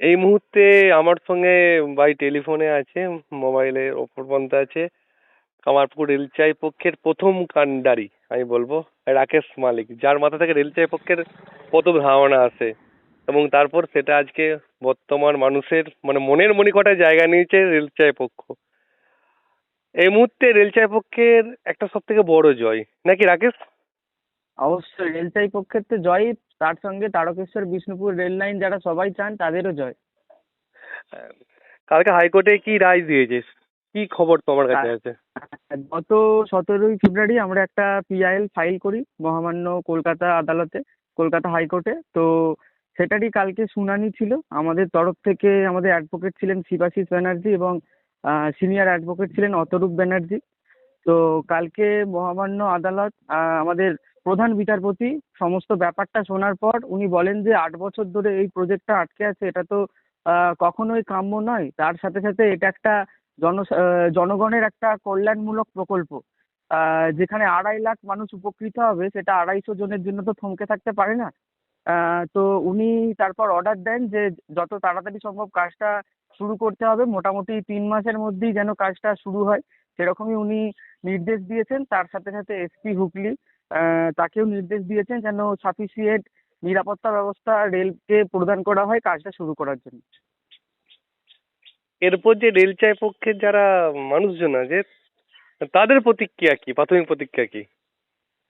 এই মুহূর্তে আমার সঙ্গে বাই টেলিফোনে আছে মোবাইলের ওপর পর্যন্ত আছে। কামারপুকুর রেলচাই পক্ষের প্রথম কাণ্ডারি, আমি বলব, রাকেশ মালিক, যার মাথা থেকে রেলচাই পক্ষের প্রথম ধারণা আসে। এবং তারপর সেটা আজকে বর্তমান মানুষের মানে মনের মণিকটায় জায়গা নিয়েছে রেলচাই পক্ষ। এই মুহূর্তে রেলচাই পক্ষের একটা সব থেকে বড় জয়। নাকি রাকেশ? অবশ্যই রেলচাই পক্ষের তো জয়ই তার সঙ্গে তারকেশ্বর বিষ্ণুপুর রেল লাইন যারা সবাই চান তাদেরও জয়। কালকে হাইকোর্টে কি রায় দিয়েছে কি খবর তোমার কাছে আছে? গত সতেরোই ফেব্রুয়ারি আমরা একটা পিআইএল ফাইল করি মহামান্য কলকাতা আদালতে কলকাতা হাইকোর্টে। তো সেটারই কালকে শুনানি ছিল। আমাদের তরফ থেকে আমাদের অ্যাডভোকেট ছিলেন শিবাশিস ব্যানার্জি এবং সিনিয়র অ্যাডভোকেট ছিলেন অতরূপ ব্যানার্জি। তো কালকে মহামান্য আদালত আমাদের প্রধান বিচারপতি, সমস্ত ব্যাপারটা শোনার পর উনি বলেন যে, আট বছর ধরে এই প্রজেক্টটা আটকে আছে, এটা তো কখনোই কাম্য নয়। তার সাথে সাথে এটা একটা জন জনগণের একটা কল্যাণমূলক প্রকল্প। যেখানে আড়াই লাখ মানুষ উপকৃত হবে, সেটা আড়াইশো জনের জন্য তো থমকে থাকতে পারে না। তো উনি তারপর অর্ডার দেন যে, যত তাড়াতাড়ি সম্ভব কাজটা শুরু করতে হবে, মোটামুটি তিন মাসের মধ্যেই যেন কাজটা শুরু হয়। সেরকমই উনি নির্দেশ দিয়েছেন। তার সাথে সাথে এসপি হুগলি তাকেও নির্দেশ দিয়েছেন যেন সাফিসিয়েন্ট নিরাপত্তা ব্যবস্থা রেলকে প্রদান করা হয় কাজটা শুরু করার জন্য। এরপর যে রেলচাই পক্ষের যারা মানুষজন আছে তাদের প্রতিক্রিয়া কি? প্রাথমিক প্রতিক্রিয়া কি?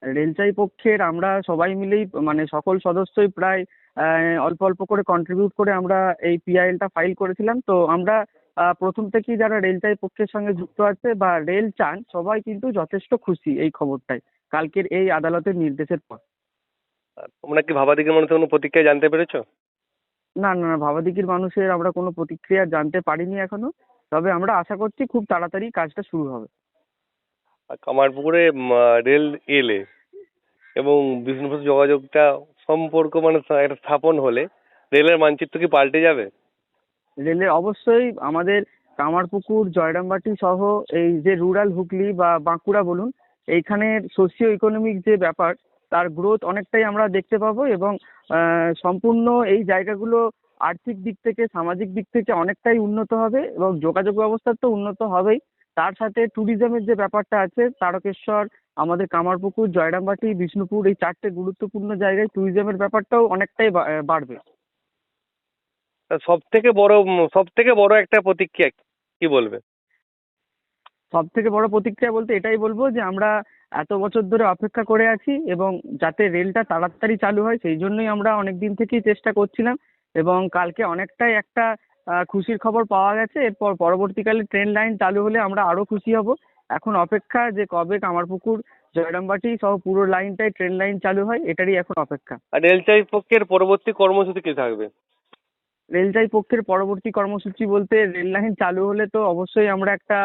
রেলচাই পক্ষের আমরা সবাই মিলেই মানে সকল সদস্যই প্রায় অল্প অল্প করে কন্ট্রিবিউট করে আমরা এই পিআইএলটা ফাইল করেছিলাম। তো আমরা প্রথম থেকেই যারা রেলচাই পক্ষের সঙ্গে যুক্ত আছে বা রেল চান সবাই কিন্তু যথেষ্ট খুশি এই খবরটায়। কালকের এই আদালতের নির্দেশের পর। তোমরা কি ভাবাদিকের মানুষের কোনো প্রতিক্রিয়া জানতে পেরেছ? না না না, ভাবাদিকির মানুষের আমরা কোনো প্রতিক্রিয়া জানতে পারিনি এখনও। তবে আমরা আশা করছি খুব তাড়াতাড়ি কাজটা শুরু হবে। কামারপুকুরে রেল এলে এবং বিষ্ণুপুর যোগাযোগটা সম্পর্ক মানে একটা স্থাপন হলে রেলের মানচিত্র কি পাল্টে যাবে? রেলের অবশ্যই আমাদের কামারপুকুর জয়রামবাটি সহ এই যে রুরাল হুগলি বা বাঁকুড়া বলুন এইখানের সোশিও ইকোনমিক যে ব্যাপার, তার গ্রোথ অনেকটাই আমরা দেখতে পাবো এবং সম্পূর্ণ এই জায়গাগুলো আর্থিক দিক থেকে, সামাজিক দিক থেকে অনেকটাই উন্নত হবে এবং যোগাযোগ ব্যবস্থা তো উন্নত হবেই। তার সাথে ট্যুরিজমের যে ব্যাপারটা আছে, তারকেশ্বর, আমাদের কামারপুকুর, জয়রামবাটি, বিষ্ণুপুর, এই চারটে গুরুত্বপূর্ণ জায়গায় ট্যুরিজমের ব্যাপারটাও অনেকটাই বাড়বে। সব থেকে বড় সব থেকে বড় একটা প্রতিক্রিয়া কি বলবে? সব থেকে বড় প্রতিক্রিয়া বলতে এটাই বলব যে আমরা এত বছর ধরে অপেক্ষা করে আছি এবং যাতে রেলটা তাড়াতাড়ি চালু হয় সেই জন্যই আমরা অনেক দিন থেকেই চেষ্টা করছিলাম এবং কালকে অনেকটাই একটা খুশির খবর পাওয়া গেছে। এরপর পরবর্তীকালে ট্রেন লাইন চালু হলে আমরা আরও খুশি হব। এখন অপেক্ষা যে কবে কামারপুকুর জয়রামবাটি সহ পুরো লাইনটাই ট্রেন লাইন চালু হয় এটারই এখন অপেক্ষা। আর রেলচাই পক্ষের পরবর্তী কর্মসূচি কি থাকবে? রেলচাই পক্ষের পরবর্তী কর্মসূচি বলতে রেল লাইন চালু হলে তো অবশ্যই আমরা একটা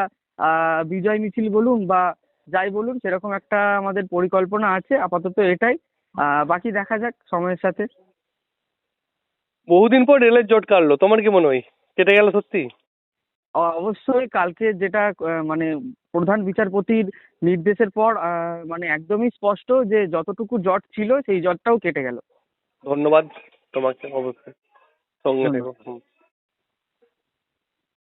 বিজয় মিছিল বলুন বা যাই বলুন সেরকম একটা আমাদের পরিকল্পনা আছে। আপাতত এটাই। বাকি দেখা যাক সময়ের সাথে। বহুদিন পর রেলের জোট কাটলো। তোমার কি মনে হয়? কেটে গেল সত্যি? অবশ্যই কালকে যেটা মানে প্রধান বিচারপতির নির্দেশের পর মানে একদমই স্পষ্ট যে যতটুকু জট ছিল সেই জটটাও কেটে গেল। ধন্যবাদ তোমাকে অবশ্যই। সঙ্গে। হুম।